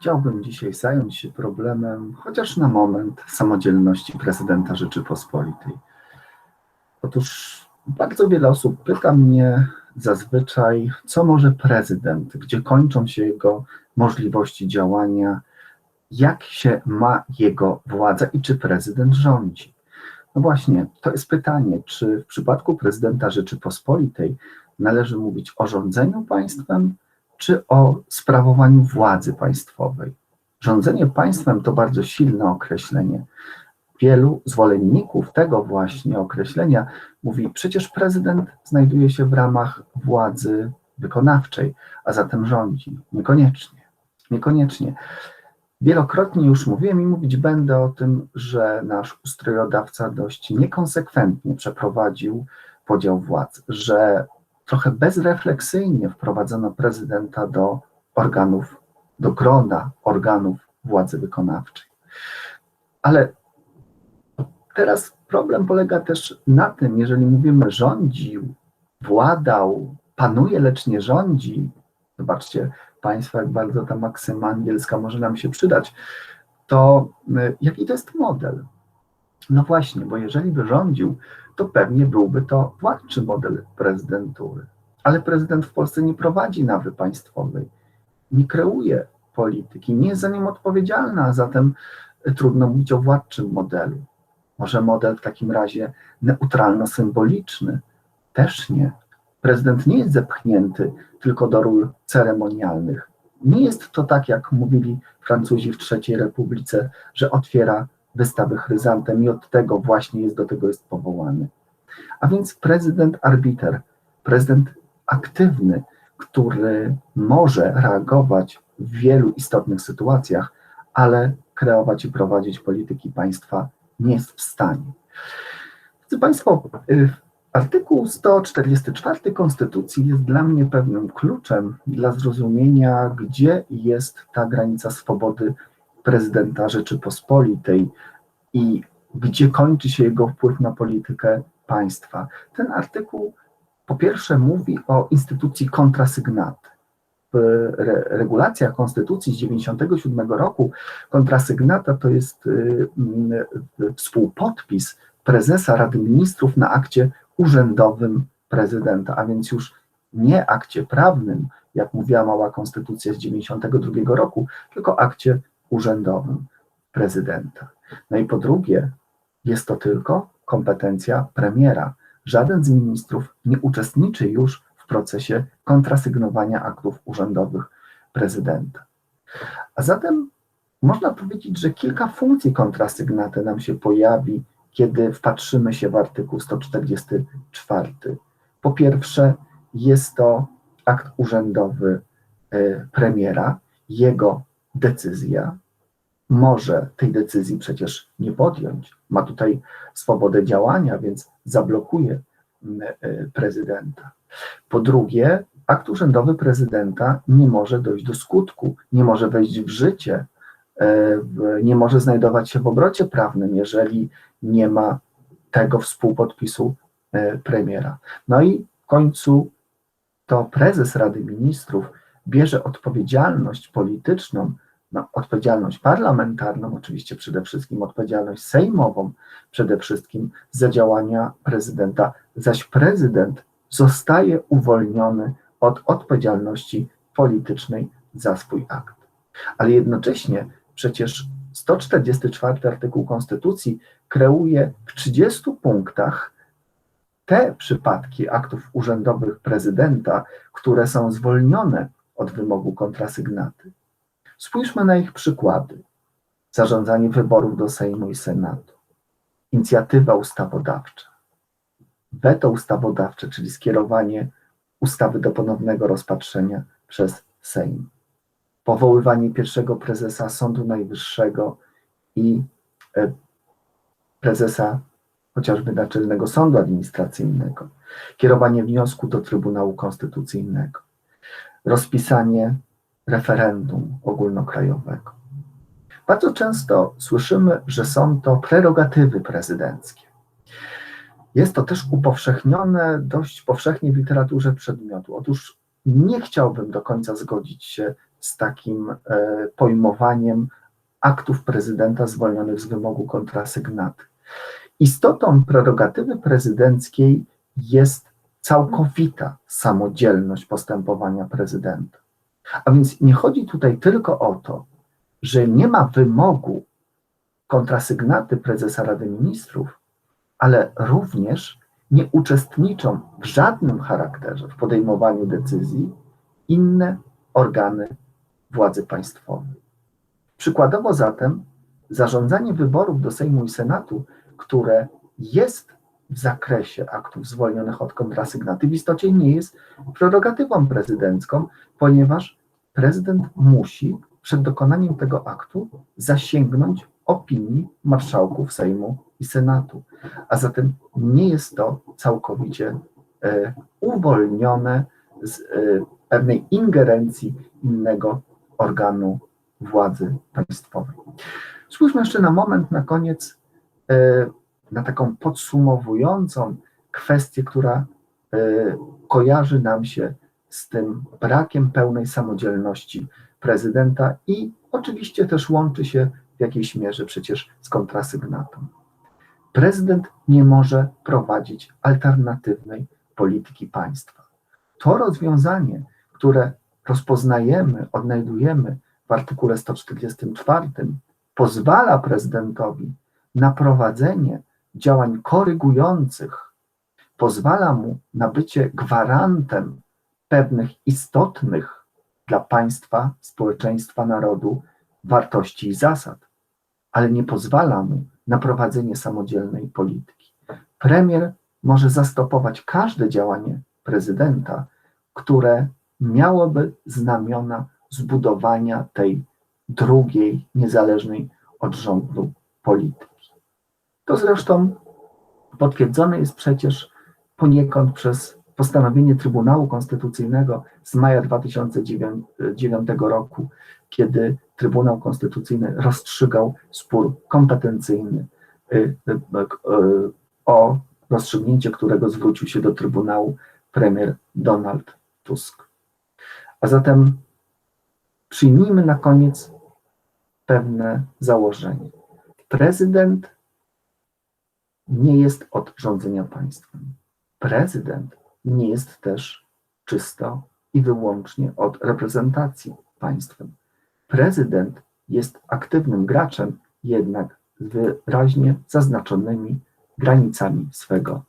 chciałbym dzisiaj zająć się problemem, chociaż na moment, samodzielności prezydenta Rzeczypospolitej. Otóż bardzo wiele osób pyta mnie zazwyczaj, co może prezydent, gdzie kończą się jego możliwości działania, jak się ma jego władza i czy prezydent rządzi. No właśnie, to jest pytanie, czy w przypadku prezydenta Rzeczypospolitej należy mówić o rządzeniu państwem, czy o sprawowaniu władzy państwowej. Rządzenie państwem to bardzo silne określenie. Wielu zwolenników tego właśnie określenia mówi, przecież prezydent znajduje się w ramach władzy wykonawczej, a zatem rządzi. Niekoniecznie. Niekoniecznie. Wielokrotnie już mówiłem i mówić będę o tym, że nasz ustrojodawca dość niekonsekwentnie przeprowadził podział władz, że trochę bezrefleksyjnie wprowadzono prezydenta do organów, do grona organów władzy wykonawczej. Ale teraz problem polega też na tym, jeżeli mówimy rządził, władał, panuje, lecz nie rządzi, zobaczcie Państwo, jak bardzo ta maksyma angielska może nam się przydać, to y, jaki to jest model? No właśnie, bo jeżeli by rządził, to pewnie byłby to władczy model prezydentury. Ale prezydent w Polsce nie prowadzi nawy państwowej, nie kreuje polityki, nie jest za nim odpowiedzialna, a zatem trudno mówić o władczym modelu. Może model w takim razie neutralno-symboliczny? Też nie. Prezydent nie jest zepchnięty tylko do ról ceremonialnych. Nie jest to tak, jak mówili Francuzi w III Republice, że otwiera wystawy chryzantem i od tego właśnie jest do tego jest powołany. A więc prezydent arbiter, prezydent aktywny, który może reagować w wielu istotnych sytuacjach, ale kreować i prowadzić polityki państwa nie jest w stanie. Drodzy Państwo, y, artykuł 144 Konstytucji jest dla mnie pewnym kluczem dla zrozumienia, gdzie jest ta granica swobody prezydenta Rzeczypospolitej i gdzie kończy się jego wpływ na politykę państwa. Ten artykuł po pierwsze mówi o instytucji kontrasygnaty. W regulacjach Konstytucji z 1997 roku kontrasygnata to jest y, y, współpodpis prezesa Rady Ministrów na akcie urzędowym prezydenta, a więc już nie akcie prawnym, jak mówiła mała konstytucja z 1992 roku, tylko akcie urzędowym prezydenta. No i po drugie, jest to tylko kompetencja premiera. Żaden z ministrów nie uczestniczy już w procesie kontrasygnowania aktów urzędowych prezydenta. A zatem można powiedzieć, że kilka funkcji kontrasygnaty nam się pojawi, kiedy wpatrzymy się w artykuł 144. Po pierwsze, jest to akt urzędowy e, premiera, jego decyzja. Może tej decyzji przecież nie podjąć. Ma tutaj swobodę działania, więc zablokuje e, prezydenta. Po drugie, akt urzędowy prezydenta nie może dojść do skutku, nie może wejść w życie, e, nie może znajdować się w obrocie prawnym, jeżeli nie ma tego współpodpisu e, premiera. No i w końcu to prezes Rady Ministrów bierze odpowiedzialność polityczną, no, odpowiedzialność parlamentarną, oczywiście przede wszystkim odpowiedzialność sejmową, przede wszystkim za działania prezydenta, zaś prezydent zostaje uwolniony od odpowiedzialności politycznej za swój akt. Ale jednocześnie przecież 144 artykuł Konstytucji kreuje w 30 punktach te przypadki aktów urzędowych prezydenta, które są zwolnione od wymogu kontrasygnaty. Spójrzmy na ich przykłady. Zarządzanie wyborów do Sejmu i Senatu, inicjatywa ustawodawcza, weto ustawodawcze, czyli skierowanie ustawy do ponownego rozpatrzenia przez Sejm, powoływanie pierwszego prezesa Sądu Najwyższego i e, prezesa chociażby Naczelnego Sądu Administracyjnego, kierowanie wniosku do Trybunału Konstytucyjnego, rozpisanie referendum ogólnokrajowego. Bardzo często słyszymy, że są to prerogatywy prezydenckie. Jest to też upowszechnione dość powszechnie w literaturze przedmiotu. Otóż nie chciałbym do końca zgodzić się z takim e, pojmowaniem aktów prezydenta zwolnionych z wymogu kontrasygnaty. Istotą prerogatywy prezydenckiej jest całkowita samodzielność postępowania prezydenta. A więc nie chodzi tutaj tylko o to, że nie ma wymogu kontrasygnaty prezesa Rady Ministrów, ale również nie uczestniczą w żadnym charakterze w podejmowaniu decyzji inne organy władzy państwowej. Przykładowo zatem zarządzanie wyborów do Sejmu i Senatu, które jest w zakresie aktów zwolnionych od kontrasygnaty, w istocie nie jest prerogatywą prezydencką, ponieważ prezydent musi przed dokonaniem tego aktu zasięgnąć opinii marszałków Sejmu i Senatu. A zatem nie jest to całkowicie e, uwolnione z e, pewnej ingerencji innego organu władzy państwowej. Spójrzmy jeszcze na moment, na koniec, e, na taką podsumowującą kwestię, która kojarzy nam się z tym brakiem pełnej samodzielności prezydenta i oczywiście też łączy się w jakiejś mierze przecież z kontrasygnatą. Prezydent nie może prowadzić alternatywnej polityki państwa. To rozwiązanie, które rozpoznajemy, odnajdujemy w artykule 144, pozwala prezydentowi na prowadzenie działań korygujących, pozwala mu na bycie gwarantem pewnych istotnych dla państwa, społeczeństwa, narodu wartości i zasad, ale nie pozwala mu na prowadzenie samodzielnej polityki. Premier może zastopować każde działanie prezydenta, które miałoby znamiona zbudowania tej drugiej, niezależnej od rządu polityki. To zresztą potwierdzone jest przecież poniekąd przez postanowienie Trybunału Konstytucyjnego z maja 2009 roku, kiedy Trybunał Konstytucyjny rozstrzygał spór kompetencyjny y, y, y, o rozstrzygnięcie, którego zwrócił się do Trybunału premier Donald Tusk. A zatem przyjmijmy na koniec pewne założenie. Prezydent nie jest od rządzenia państwem. Prezydent nie jest też czysto i wyłącznie od reprezentacji państwem. Prezydent jest aktywnym graczem, jednak z wyraźnie zaznaczonymi granicami swego